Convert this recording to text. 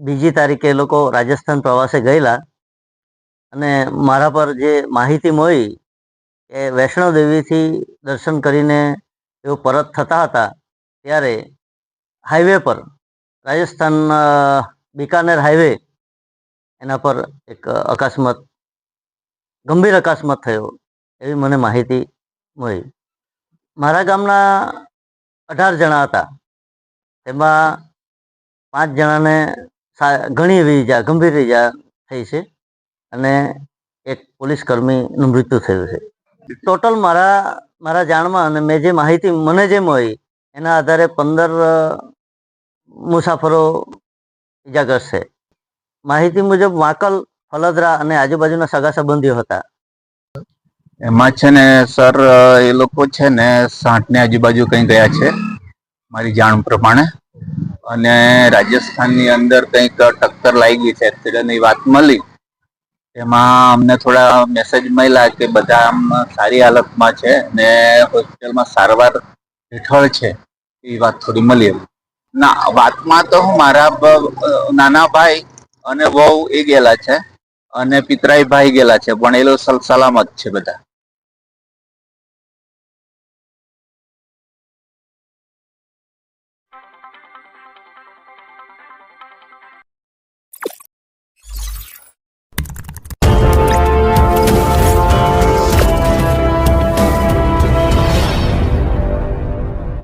બીજી તારીખે એ લોકો રાજસ્થાન પ્રવાસે ગયેલા અને મારા પર જે માહિતી મળી કે વૈષ્ણવ દેવીથી દર્શન કરીને એઓ પરત થતા હતા, ત્યારે હાઈવે પર, રાજસ્થાન બિકાનેર હાઈવે એના પર એક અકસ્માત, ગંભીર અકસ્માત થયો એવી મને માહિતી મળી. મારા ગામના અઢાર જણા હતા, તેમાં પાંચ જણાને ઘણી એવી ઈજા ગંભીર ઈજા થઈ છે અને એક પોલીસ કર્મીનું મૃત્યુ થયું છે. ટોટલ મારા મારા જાણમાં અને મેં જે માહિતી, મને જે મળી એના આધારે પંદર મુસાફરો ઇજાગ્રસ્ત છે. માહિતી મુજબ વાંકલ, ફલદરા અને આજુબાજુના સગા સંબંધીઓ હતા. એમાં છે ને, સર એ લોકો છે ને સાઠની આજુબાજુ કંઈ ગયા છે. મારી જાણ પ્રમાણે. અને રાજસ્થાનની અંદર કંઈક ટક્કર લાગી છે, એક્સિડન્ટની વાત મળી. એમાં અમને થોડા મેસેજ મળ્યા કે બધા આમ સારી હાલતમાં છે ને હોસ્પિટલમાં સારવાર હેઠળ છે, એ વાત થોડી મળી એમ. ના, વાતમાં તો હું મારા નાના ભાઈ અને વહુ એ ગયેલા છે અને પિતરાઈ ભાઈ ગયેલા છે, પણ એ લોકો સલ- સલામત છે બધા.